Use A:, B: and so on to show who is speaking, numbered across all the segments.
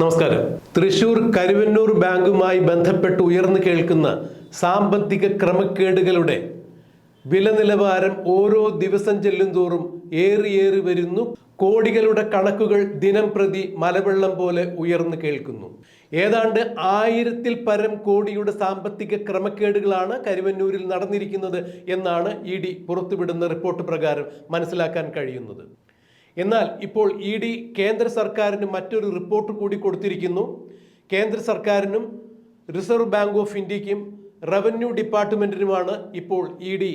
A: നമസ്കാരം. തൃശൂർ കരുവന്നൂർ ബാങ്കുമായി ബന്ധപ്പെട്ട് ഉയർന്നു കേൾക്കുന്ന സാമ്പത്തിക ക്രമക്കേടുകളുടെ വില നിലവാരം ഓരോ ദിവസം ചെല്ലുന്തോറും ഏറിയേറി വരുന്നു. കോടികളുടെ കണക്കുകൾ ദിനം പ്രതി മലവെള്ളം പോലെ ഉയർന്നു കേൾക്കുന്നു. ഏതാണ്ട് ആയിരത്തിൽ പരം കോടിയുടെ സാമ്പത്തിക ക്രമക്കേടുകളാണ് കരുവന്നൂരിൽ നടന്നിരിക്കുന്നത് എന്നാണ് ഇ ഡി പുറത്തുവിടുന്ന റിപ്പോർട്ട് പ്രകാരം മനസ്സിലാക്കാൻ കഴിയുന്നത്. എന്നാൽ ഇപ്പോൾ ഇ ഡി കേന്ദ്ര സർക്കാരിന് മറ്റൊരു റിപ്പോർട്ട് കൂടി കൊടുത്തിരിക്കുന്നു. കേന്ദ്ര സർക്കാരിനും റിസർവ് ബാങ്ക് ഓഫ് ഇന്ത്യക്കും റവന്യൂ ഡിപ്പാർട്ട്മെന്റിനുമാണ് ഇപ്പോൾ ഇ ഡി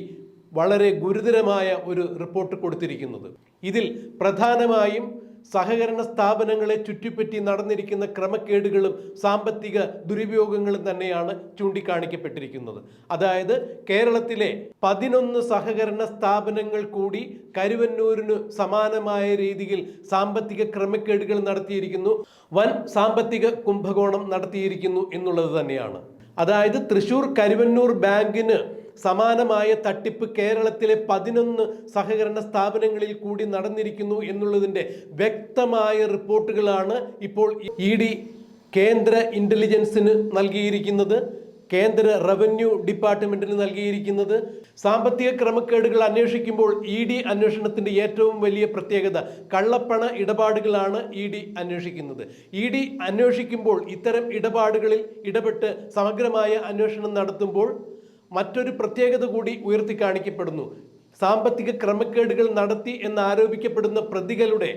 A: വളരെ ഗുരുതരമായ ഒരു റിപ്പോർട്ട് കൊടുത്തിരിക്കുന്നത്. ഇതിൽ പ്രധാനമായും സഹകരണ സ്ഥാപനങ്ങളെ ചുറ്റിപ്പറ്റി നടന്നിരിക്കുന്ന ക്രമക്കേടുകളും സാമ്പത്തിക ദുരുപയോഗങ്ങളും തന്നെയാണ് ചൂണ്ടിക്കാണിക്കപ്പെട്ടിരിക്കുന്നത്. അതായത് കേരളത്തിലെ പതിനൊന്ന് സഹകരണ സ്ഥാപനങ്ങൾ കൂടി കരുവന്നൂരിന് സമാനമായ രീതിയിൽ സാമ്പത്തിക ക്രമക്കേടുകൾ നടത്തിയിരിക്കുന്നു. വൻ സാമ്പത്തിക കുംഭകോണം നടത്തിയിരിക്കുന്നു എന്നുള്ളത് തന്നെയാണ്. അതായത് തൃശൂർ കരുവന്നൂർ ബാങ്കിന് സമാനമായ തട്ടിപ്പ് കേരളത്തിലെ പതിനൊന്ന് സഹകരണ സ്ഥാപനങ്ങളിൽ കൂടി നടന്നിരിക്കുന്നു എന്നുള്ളതിന്റെ വ്യക്തമായ റിപ്പോർട്ടുകളാണ് ഇപ്പോൾ ഇ ഡി കേന്ദ്ര ഇന്റലിജൻസിന് നൽകിയിരിക്കുന്നത് കേന്ദ്ര റവന്യൂ ഡിപ്പാർട്ട്മെന്റിന് നൽകിയിരിക്കുന്നത്. സാമ്പത്തിക ക്രമക്കേടുകൾ അന്വേഷിക്കുമ്പോൾ ഇ ഡി അന്വേഷണത്തിന്റെ ഏറ്റവും വലിയ പ്രത്യേകത കള്ളപ്പണ ഇടപാടുകളാണ് ഇ ഡി അന്വേഷിക്കുന്നത്. ഇ ഡി അന്വേഷിക്കുമ്പോൾ ഇത്തരം ഇടപാടുകളിൽ ഇടപെട്ട് സമഗ്രമായ അന്വേഷണം നടത്തുമ്പോൾ മറ്റൊരു പ്രത്യേകത കൂടി ഉയർത്തി കാണിക്കപ്പെടുന്നു. സാമ്പത്തിക ക്രമക്കേടുകൾ നടത്തി എന്ന് ആരോപിക്കപ്പെടുന്ന പ്രതികളുടെ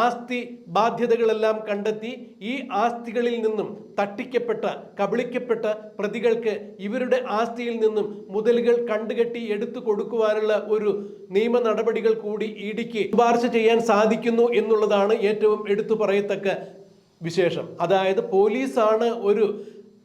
A: ആസ്തി ബാധ്യതകളെല്ലാം കണ്ടെത്തി ഈ ആസ്തികളിൽ നിന്നും തട്ടിക്കപ്പെട്ട കബളിക്കപ്പെട്ട പ്രതികൾക്ക് ഇവരുടെ ആസ്തിയിൽ നിന്നും മുതലുകൾ കണ്ടുകെട്ടി എടുത്തു കൊടുക്കുവാനുള്ള ഒരു നിയമ നടപടികൾ കൂടി ഇഡിക്ക് ശുപാർശ ചെയ്യാൻ സാധിക്കുന്നു എന്നുള്ളതാണ് ഏറ്റവും എടുത്തു പറയത്തക്ക വിശേഷം. അതായത് പോലീസാണ് ഒരു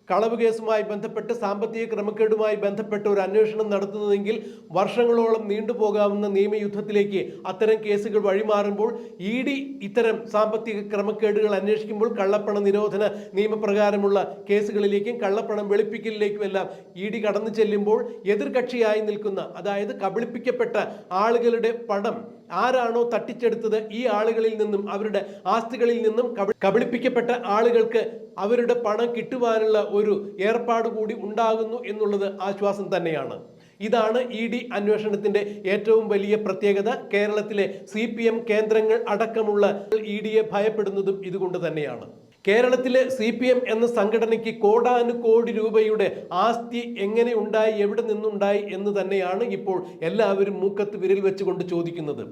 A: കളവ് കേസുമായി ബന്ധപ്പെട്ട് സാമ്പത്തിക ക്രമക്കേടുമായി ബന്ധപ്പെട്ട് ഒരു അന്വേഷണം നടത്തുന്നതെങ്കിൽ വർഷങ്ങളോളം നീണ്ടുപോകാവുന്ന നിയമയുദ്ധത്തിലേക്ക് അത്തരം കേസുകൾ വഴിമാറുമ്പോൾ ഇ ഡി ഇത്തരം സാമ്പത്തിക ക്രമക്കേടുകൾ അന്വേഷിക്കുമ്പോൾ കള്ളപ്പണ നിരോധന നിയമപ്രകാരമുള്ള കേസുകളിലേക്കും കള്ളപ്പണം വെളുപ്പിക്കലിലേക്കും എല്ലാം ഇ ഡി കടന്നു ചെല്ലുമ്പോൾ എതിർകക്ഷിയായി നിൽക്കുന്ന അതായത് കബളിപ്പിക്കപ്പെട്ട ആളുകളുടെ പണം ആരാണോ തട്ടിച്ചെടുത്തത് ഈ ആളുകളിൽ നിന്നും അവരുടെ ആസ്തികളിൽ നിന്നും കബളിപ്പിക്കപ്പെട്ട ആളുകൾക്ക് അവരുടെ പണം കിട്ടുവാനുള്ള ഒരു ഏർപ്പാട് കൂടി ഉണ്ടാകുന്നു എന്നുള്ളത് ആശ്വാസം തന്നെയാണ്. ഇതാണ് ഇ ഡി അന്വേഷണത്തിന്റെ ഏറ്റവും വലിയ പ്രത്യേകത. കേരളത്തിലെ സി പി എം കേന്ദ്രങ്ങൾ അടക്കമുള്ള ഇ ഡിയെ ഭയപ്പെടുന്നതും ഇതുകൊണ്ട് തന്നെയാണ്. കേരളത്തിലെ സി പി എം എന്ന സംഘടനയ്ക്ക് കോടാനുകോടി രൂപയുടെ ആസ്തി എങ്ങനെ ഉണ്ടായി എവിടെ നിന്നുണ്ടായി എന്ന് തന്നെയാണ് ഇപ്പോൾ എല്ലാവരും മൂക്കത്ത് വിരൽ വെച്ചുകൊണ്ട് ചോദിക്കുന്നത്.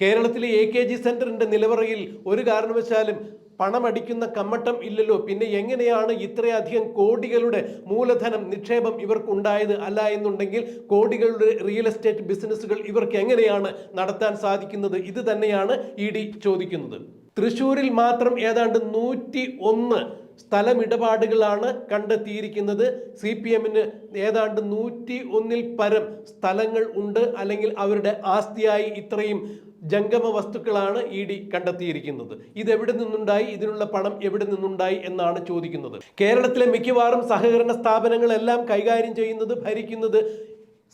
A: കേരളത്തിലെ എ കെ ജി സെന്ററിന്റെ നിലവറയിൽ ഒരു കാരണവശാലും പണമടിക്കുന്ന കമ്മട്ടം ഇല്ലല്ലോ. പിന്നെ എങ്ങനെയാണ് ഇത്രയധികം കോടികളുടെ മൂലധനം നിക്ഷേപം ഇവർക്കുണ്ടായത് അല്ല എന്നുണ്ടെങ്കിൽ കോടികളുടെ റിയൽ എസ്റ്റേറ്റ് ബിസിനസ്സുകൾ ഇവർക്ക് എങ്ങനെയാണ് നടത്താൻ സാധിക്കുന്നത്? ഇത് തന്നെയാണ് ഇ ഡി ചോദിക്കുന്നത്. തൃശ്ശൂരിൽ മാത്രം ഏതാണ്ട് നൂറ്റി ഒന്ന് സ്ഥലമിടപാടുകളാണ് കണ്ടെത്തിയിരിക്കുന്നത്. സി പി എമ്മിന് ഏതാണ്ട് നൂറ്റി ഒന്നിൽ പരം സ്ഥലങ്ങൾ ഉണ്ട്. അല്ലെങ്കിൽ അവരുടെ ആസ്തിയായി ഇത്രയും ജംഗമ വസ്തുക്കളാണ് ഇ ഡി കണ്ടെത്തിയിരിക്കുന്നത്. ഇത് എവിടെ നിന്നുണ്ടായി? ഇതിനുള്ള പണം എവിടെ നിന്നുണ്ടായി എന്നാണ് ചോദിക്കുന്നത്. കേരളത്തിലെ മിക്കവാറും സഹകരണ സ്ഥാപനങ്ങളെല്ലാം കൈകാര്യം ചെയ്യുന്നത് ഭരിക്കുന്നത്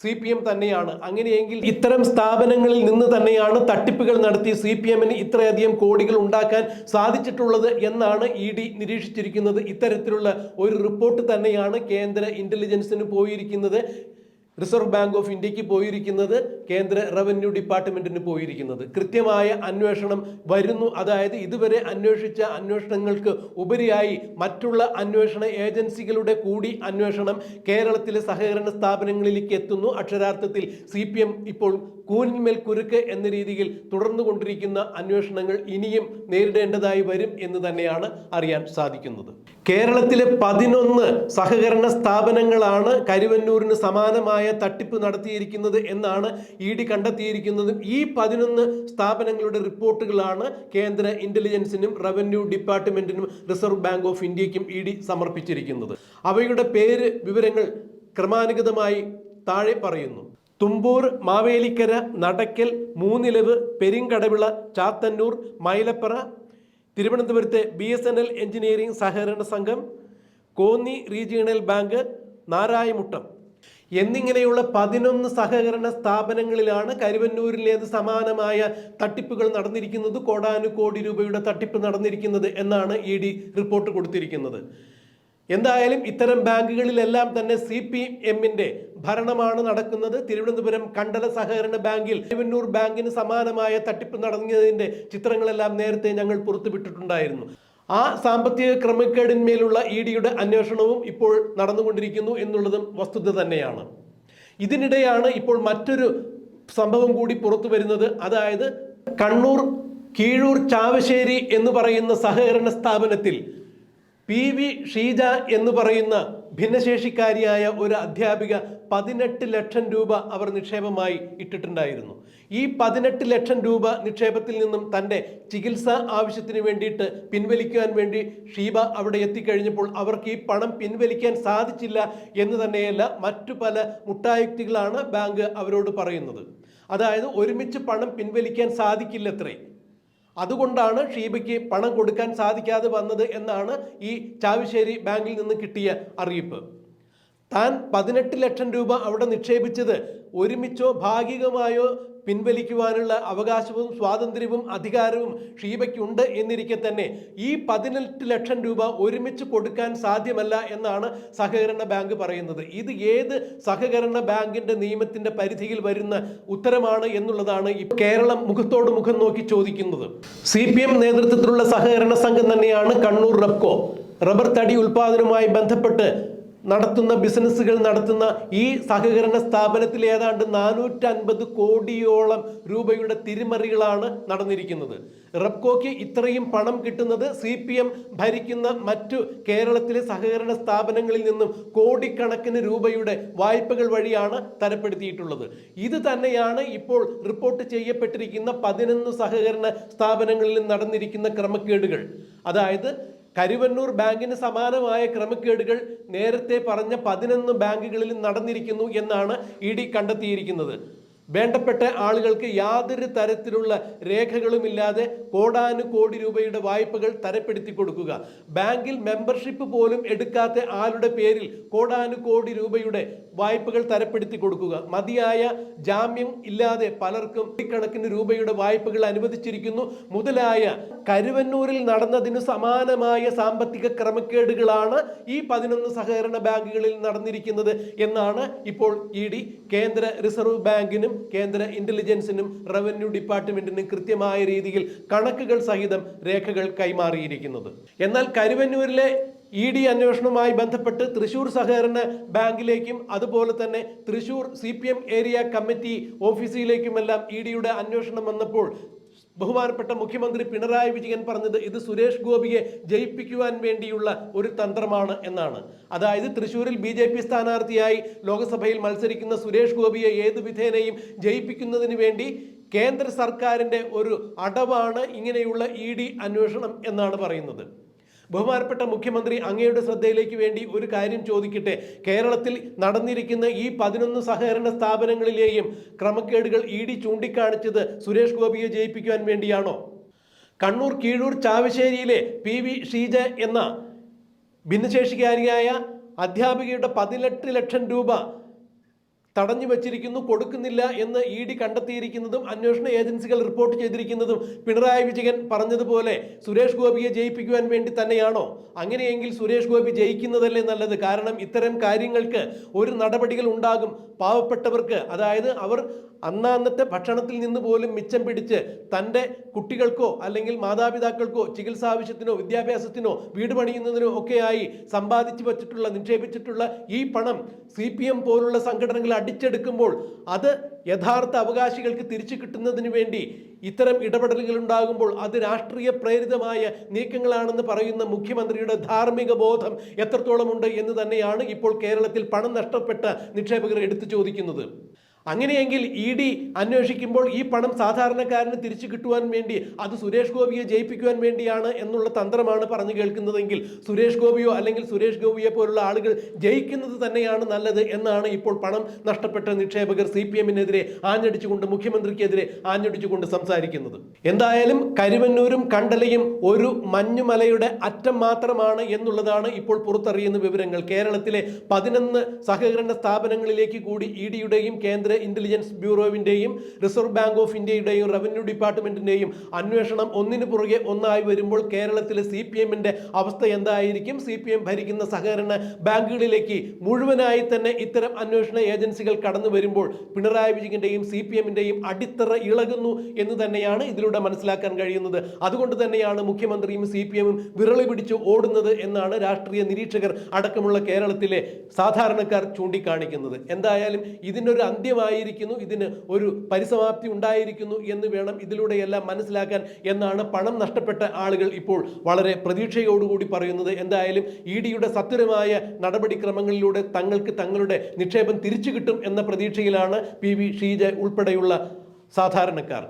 A: സി പി എം തന്നെയാണ്. അങ്ങനെയെങ്കിൽ ഇത്തരം സ്ഥാപനങ്ങളിൽ നിന്ന് തന്നെയാണ് തട്ടിപ്പുകൾ നടത്തി സി പി എമ്മിന് ഇത്രയധികം കോടികൾ ഉണ്ടാക്കാൻ സാധിച്ചിട്ടുള്ളത് എന്നാണ് ഇ ഡി നിരീക്ഷിച്ചിരിക്കുന്നത്. ഇത്തരത്തിലുള്ള ഒരു റിപ്പോർട്ട് തന്നെയാണ് കേന്ദ്ര ഇന്റലിജൻസിന് പോയിരിക്കുന്നത്. റിസർവ് ബാങ്ക് ഓഫ് ഇന്ത്യയ്ക്ക് പോയിരിക്കുന്നത്. കേന്ദ്ര റവന്യൂ ഡിപ്പാർട്ട്മെന്റിന് പോയിരിക്കുന്നത്. കൃത്യമായ അന്വേഷണം വരുന്നു. അതായത് ഇതുവരെ അന്വേഷിച്ച അന്വേഷണങ്ങൾക്ക് ഉപരിയായി മറ്റുള്ള അന്വേഷണ ഏജൻസികളുടെ കൂടി അന്വേഷണം കേരളത്തിലെ സഹകരണ സ്ഥാപനങ്ങളിലേക്ക് എത്തുന്നു. അക്ഷരാർത്ഥത്തിൽ സി പി എം ഇപ്പോൾ കൂനിന്മേൽ കുരുക്ക് എന്ന രീതിയിൽ തുടർന്നു കൊണ്ടിരിക്കുന്ന അന്വേഷണങ്ങൾ ഇനിയും നേരിടേണ്ടതായി വരും എന്ന് തന്നെയാണ് അറിയാൻ സാധിക്കുന്നത്. കേരളത്തിലെ പതിനൊന്ന് സഹകരണ സ്ഥാപനങ്ങളാണ് കരുവന്നൂരിന് സമാനമായ തട്ടിപ്പ് നടത്തിയിരിക്കുന്നത് എന്നാണ് ഇ ഡി കണ്ടെത്തിയിരിക്കുന്നതും ഈ പതിനൊന്ന് സ്ഥാപനങ്ങളുടെ റിപ്പോർട്ടുകളാണ് കേന്ദ്ര ഇന്റലിജൻസിനും റവന്യൂ ഡിപ്പാർട്ട്മെന്റിനും റിസർവ് ബാങ്ക് ഓഫ് ഇന്ത്യക്കും ഇ ഡി സമർപ്പിച്ചിരിക്കുന്നത്. അവയുടെ പേര് വിവരങ്ങൾ ക്രമാനുഗതമായി താഴെ പറയുന്നു. തുമ്പൂർ മാവേലിക്കര നടക്കൽ മൂന്നിലവ് പെരിങ്കടവിള ചാത്തന്നൂർ മൈലപ്പറ തിരുവനന്തപുരത്തെ B S N L engineering സഹകരണ സംഘം കോന്നി റീജിയണൽ ബാങ്ക് നാരായമുട്ടം. എന്നിങ്ങനെയുള്ള പതിനൊന്ന് സഹകരണ സ്ഥാപനങ്ങളിലാണ് കരുവന്നൂരിലേത് സമാനമായ തട്ടിപ്പുകൾ നടന്നിരിക്കുന്നത്. കോടാനുകോടി രൂപയുടെ തട്ടിപ്പ് നടന്നിരിക്കുന്നത് എന്നാണ് ഇ ഡി റിപ്പോർട്ട് കൊടുത്തിരിക്കുന്നത്. എന്തായാലും ഇത്തരം ബാങ്കുകളിലെല്ലാം തന്നെ സി പി എമ്മിന്റെ ഭരണമാണ് നടക്കുന്നത്. തിരുവനന്തപുരം കണ്ടല സഹകരണ ബാങ്കിൽ തിരുവന്നൂർ ബാങ്കിന് സമാനമായ തട്ടിപ്പ് നടന്നതിന്റെ ചിത്രങ്ങളെല്ലാം നേരത്തെ ഞങ്ങൾ പുറത്തുവിട്ടിട്ടുണ്ടായിരുന്നു. ആ സാമ്പത്തിക ക്രമക്കേടിന്മേലുള്ള ഇ ഡിയുടെ അന്വേഷണവും ഇപ്പോൾ നടന്നുകൊണ്ടിരിക്കുന്നു എന്നുള്ളതും വസ്തുത തന്നെയാണ്. ഇതിനിടെയാണ് ഇപ്പോൾ മറ്റൊരു സംഭവം കൂടി പുറത്തു വരുന്നത്. അതായത് കണ്ണൂർ കീഴൂർ ചാവശ്ശേരി എന്ന് പറയുന്ന സഹകരണ സ്ഥാപനത്തിൽ പി വി ഷീജ എന്ന് പറയുന്ന ഭിന്നശേഷിക്കാരിയായ ഒരു അധ്യാപിക പതിനെട്ട് ലക്ഷം രൂപ അവർ നിക്ഷേപമായി ഇട്ടിട്ടുണ്ടായിരുന്നു. ഈ പതിനെട്ട് ലക്ഷം രൂപ നിക്ഷേപത്തിൽ നിന്നും തന്റെ ചികിത്സാ ആവശ്യത്തിന് വേണ്ടിയിട്ട് പിൻവലിക്കാൻ വേണ്ടി ഷീബ അവിടെ എത്തിക്കഴിഞ്ഞപ്പോൾ അവർക്ക് ഈ പണം പിൻവലിക്കാൻ സാധിച്ചില്ല എന്ന് തന്നെയല്ല മറ്റു പല മുട്ടായുക്തികളാണ് ബാങ്ക് അവരോട് പറയുന്നത്. അതായത് ഒരുമിച്ച് പണം പിൻവലിക്കാൻ സാധിക്കില്ലത്രേ. അതുകൊണ്ടാണ് ഷീബയ്ക്ക് പണം കൊടുക്കാൻ സാധിക്കാതെ വന്നത് എന്നാണ് ഈ ചാവിശ്ശേരി ബാങ്കിൽ നിന്ന് കിട്ടിയ അറിയിപ്പ്. താൻ പതിനെട്ട് ലക്ഷം രൂപ അവിടെ നിക്ഷേപിച്ചത് ഒരുമിച്ചോ ഭാഗികമായോ പിൻവലിക്കുവാനുള്ള അവകാശവും സ്വാതന്ത്ര്യവും അധികാരവും ഷീബയ്ക്കുണ്ട് എന്നിരിക്കെ തന്നെ ഈ പതിനെട്ട് ലക്ഷം രൂപ ഒരുമിച്ച് കൊടുക്കാൻ സാധ്യമല്ല എന്നാണ് സഹകരണ ബാങ്ക് പറയുന്നത്. ഇത് ഏത് സഹകരണ ബാങ്കിന്റെ നിയമത്തിന്റെ പരിധിയിൽ വരുന്ന ഉത്തരമാണ് എന്നുള്ളതാണ് കേരളം മുഖത്തോട് മുഖം നോക്കി ചോദിക്കുന്നത്. സി നേതൃത്വത്തിലുള്ള സഹകരണ സംഘം തന്നെയാണ് കണ്ണൂർ റബ്കോ റബ്ബർ തടി ഉൽപാദനവുമായി ബന്ധപ്പെട്ട് നടത്തുന്ന ബിസിനസ്സുകൾ നടത്തുന്ന ഈ സഹകരണ സ്ഥാപനത്തിൽ ഏതാണ്ട് നാനൂറ്റൻപത് കോടിയോളം രൂപയുടെ തിരിമറികളാണ് നടന്നിരിക്കുന്നത്. റെപ്കോയ്ക്ക് ഇത്രയും പണം കിട്ടുന്നത് സി പി എം ഭരിക്കുന്ന മറ്റു കേരളത്തിലെ സഹകരണ സ്ഥാപനങ്ങളിൽ നിന്നും കോടിക്കണക്കിന് രൂപയുടെ വായ്പകൾ വഴിയാണ് തരപ്പെടുത്തിയിട്ടുള്ളത്. ഇത് തന്നെയാണ് ഇപ്പോൾ റിപ്പോർട്ട് ചെയ്യപ്പെട്ടിരിക്കുന്ന പതിനൊന്ന് സഹകരണ സ്ഥാപനങ്ങളിൽ നടന്നിരിക്കുന്ന ക്രമക്കേടുകൾ. അതായത് കരുവന്നൂർ ബാങ്കിന് സമാനമായ ക്രമക്കേടുകൾ നേരത്തെ പറഞ്ഞ പതിനൊന്ന് ബാങ്കുകളിൽ നടന്നിരിക്കുന്നു എന്നാണ് ഇ ഡി കണ്ടെത്തിയിരിക്കുന്നത്. വേണ്ടപ്പെട്ട ആളുകൾക്ക് യാതൊരു തരത്തിലുള്ള രേഖകളുമില്ലാതെ കോടാനുകോടി രൂപയുടെ വായ്പകൾ തരപ്പെടുത്തി കൊടുക്കുക. ബാങ്കിൽ മെമ്പർഷിപ്പ് പോലും എടുക്കാത്ത ആളുടെ പേരിൽ കോടാനുകോടി രൂപയുടെ വായ്പകൾ തരപ്പെടുത്തി കൊടുക്കുക. മതിയായ ജാമ്യം ഇല്ലാതെ പലർക്കും കണക്കിന് രൂപയുടെ വായ്പകൾ അനുവദിച്ചിരിക്കുന്നു. മുതലായ കരുവന്നൂരിൽ നടന്നതിന് സമാനമായ സാമ്പത്തിക ക്രമക്കേടുകളാണ് ഈ പതിനൊന്ന് സഹകരണ ബാങ്കുകളിൽ നടന്നിരിക്കുന്നത് എന്നാണ് ഇപ്പോൾ ഇ ഡി കേന്ദ്ര റിസർവ് ബാങ്കിനും കേന്ദ്ര ഇന്റലിജൻസിനും റവന്യൂ ഡിപ്പാർട്ട്മെന്റിനും കൃത്യമായ രീതിയിൽ കണക്കുകൾ സഹിതം രേഖകൾ കൈമാറിയിരിക്കുന്നത്. എന്നാൽ കരുവന്നൂരിലെ ഇ ഡി അന്വേഷണവുമായി ബന്ധപ്പെട്ട് തൃശൂർ സഹകരണ ബാങ്കിലേക്കും അതുപോലെ തന്നെ Thrissur C P M area committee ഓഫീസിലേക്കുമെല്ലാം E ഡിയുടെ അന്വേഷണം വന്നപ്പോൾ ബഹുമാനപ്പെട്ട മുഖ്യമന്ത്രി പിണറായി വിജയൻ പറഞ്ഞത് ഇത് സുരേഷ് ഗോപിയെ ജയിപ്പിക്കുവാൻ വേണ്ടിയുള്ള ഒരു തന്ത്രമാണ് എന്നാണ്. അതായത് തൃശൂരിൽ ബി ജെ പി സ്ഥാനാർത്ഥിയായി ലോക്സഭയിൽ മത്സരിക്കുന്ന സുരേഷ് ഗോപിയെ ഏത് വിധേനയും ജയിപ്പിക്കുന്നതിന് വേണ്ടി കേന്ദ്ര സർക്കാരിന്റെ ഒരു അടവാണ് ഇങ്ങനെയുള്ള ഇ ഡി അന്വേഷണം എന്നാണ് പറയുന്നത്. ബഹുമാനപ്പെട്ട മുഖ്യമന്ത്രി അങ്ങയുടെ ശ്രദ്ധയിലേക്ക് വേണ്ടി ഒരു കാര്യം ചോദിക്കട്ടെ. കേരളത്തിൽ നടന്നിരിക്കുന്ന ഈ പതിനൊന്ന് സഹകരണ സ്ഥാപനങ്ങളിലെയും ക്രമക്കേടുകൾ ഇ ഡി ചൂണ്ടിക്കാണിച്ചത് സുരേഷ് ഗോപിയെ ജയിപ്പിക്കുവാൻ വേണ്ടിയാണോ? കണ്ണൂർ കീഴൂർ ചാവശ്ശേരിയിലെ പി വി ഷീജ എന്ന ഭിന്നശേഷിക്കാരിയായ അധ്യാപികയുടെ പതിനെട്ട് ലക്ഷം രൂപ തടഞ്ഞു വെച്ചിരിക്കുന്നു കൊടുക്കുന്നില്ല എന്ന് ഇ ഡി കണ്ടെത്തിയിരിക്കുന്നതും അന്വേഷണ ഏജൻസികൾ റിപ്പോർട്ട് ചെയ്തിരിക്കുന്നതും പിണറായി വിജയൻ പറഞ്ഞതുപോലെ സുരേഷ് ഗോപിയെ ജയിപ്പിക്കുവാൻ വേണ്ടി തന്നെയാണോ? അങ്ങനെയെങ്കിൽ സുരേഷ് ഗോപി ജയിക്കുന്നതല്ലേ നല്ലത്? കാരണം ഇത്തരം കാര്യങ്ങൾക്ക് ഒരു നടപടികൾ ഉണ്ടാകും. പാവപ്പെട്ടവർക്ക് അതായത് അവർ അന്നാന്നത്തെ ഭക്ഷണത്തിൽ നിന്ന് പോലും മിച്ചം പിടിച്ച് തന്റെ കുട്ടികൾക്കോ അല്ലെങ്കിൽ മാതാപിതാക്കൾക്കോ ചികിത്സാ ആവശ്യത്തിനോ വിദ്യാഭ്യാസത്തിനോ വീട് പണിയുന്നതിനോ ഒക്കെയായി സമ്പാദിച്ചു വച്ചിട്ടുള്ള നിക്ഷേപിച്ചിട്ടുള്ള ഈ പണം സി പോലുള്ള സംഘടനകൾ അടിച്ചെടുക്കുമ്പോൾ അത് യഥാർത്ഥ അവകാശികൾക്ക് തിരിച്ചു കിട്ടുന്നതിന് വേണ്ടി ഇത്തരം ഇടപെടലുകൾ ഉണ്ടാകുമ്പോൾ അത് രാഷ്ട്രീയ പ്രേരിതമായ നീക്കങ്ങളാണെന്ന് പറയുന്ന മുഖ്യമന്ത്രിയുടെ ധാർമ്മിക ബോധം എത്രത്തോളമുണ്ട് എന്ന് തന്നെയാണ് ഇപ്പോൾ കേരളത്തിൽ പണം നഷ്ടപ്പെട്ട നിക്ഷേപകർ എടുത്തു ചോദിക്കുന്നത്. അങ്ങനെയെങ്കിൽ ഇ ഡി അന്വേഷിക്കുമ്പോൾ ഈ പണം സാധാരണക്കാരന് തിരിച്ചു കിട്ടുവാൻ വേണ്ടി അത് സുരേഷ് ഗോപിയെ ജയിപ്പിക്കുവാൻ വേണ്ടിയാണ് എന്നുള്ള തന്ത്രമാണ് പറഞ്ഞു കേൾക്കുന്നതെങ്കിൽ സുരേഷ് ഗോപിയോ അല്ലെങ്കിൽ സുരേഷ് ഗോപിയെ പോലുള്ള ആളുകൾ ജയിക്കുന്നത് തന്നെയാണ് നല്ലത് എന്നാണ് ഇപ്പോൾ പണം നഷ്ടപ്പെട്ട നിക്ഷേപകർ സി പി എമ്മിനെതിരെ ആഞ്ഞടിച്ചുകൊണ്ട് മുഖ്യമന്ത്രിക്കെതിരെ ആഞ്ഞടിച്ചുകൊണ്ട് സംസാരിക്കുന്നത്. എന്തായാലും കരുവന്നൂരും കണ്ടലയും ഒരു മഞ്ഞുമലയുടെ അറ്റം മാത്രമാണ് എന്നുള്ളതാണ് ഇപ്പോൾ പുറത്തറിയുന്ന വിവരങ്ങൾ. കേരളത്തിലെ പതിനൊന്ന് സഹകരണ സ്ഥാപനങ്ങളിലേക്ക് കൂടി ഇ ഡിയുടെയും കേന്ദ്ര ഇന്റലിജൻസ് ബ്യൂറോവിന്റെയും റിസർവ് ബാങ്ക് ഓഫ് ഇന്ത്യയുടെയും റവന്യൂ ഡിപ്പാർട്ട്മെന്റിന്റെയും അന്വേഷണം ഒന്നിന് പുറകെ ഒന്നായി വരുമ്പോൾ കേരളത്തിലെ സി പി എമ്മിന്റെ അവസ്ഥ എന്തായിരിക്കും? സി പി എം ഭരിക്കുന്ന സഹകരണ ബാങ്കുകളിലേക്ക് മുഴുവനായി തന്നെ ഇത്തരം അന്വേഷണ ഏജൻസികൾ കടന്നു വരുമ്പോൾ പിണറായി വിജയന്റെയും സി പി എമ്മിന്റെയും അടിത്തറ ഇളകുന്നു എന്ന് തന്നെയാണ് ഇതിലൂടെ മനസ്സിലാക്കാൻ കഴിയുന്നത്. അതുകൊണ്ട് തന്നെയാണ് മുഖ്യമന്ത്രിയും സി പി എമ്മും വിരളി പിടിച്ച് ഓടുന്നത് എന്നാണ് രാഷ്ട്രീയ നിരീക്ഷകർ അടക്കമുള്ള കേരളത്തിലെ സാധാരണക്കാർ ചൂണ്ടിക്കാണിക്കുന്നത്. എന്തായാലും ഇതിനൊരു അന്ത്യമായിരിക്കുന്നു ഇതിന് ഒരു പരിസമാപ്തി ഉണ്ടായിരിക്കുന്നു എന്ന് വേണം ഇതിലൂടെയെല്ലാം മനസ്സിലാക്കാൻ എന്നാണ് പണം നഷ്ടപ്പെട്ട ആളുകൾ ഇപ്പോൾ വളരെ പ്രതീക്ഷയോടുകൂടി പറയുന്നത്. എന്തായാലും ഇ ഡിയുടെ സത്വരമായ നടപടിക്രമങ്ങളിലൂടെ തങ്ങൾക്ക് തങ്ങളുടെ നിക്ഷേപം തിരിച്ചു കിട്ടും എന്ന പ്രതീക്ഷയിലാണ് പി വി ഷീജ ഉൾപ്പെടെയുള്ള സാധാരണക്കാർ.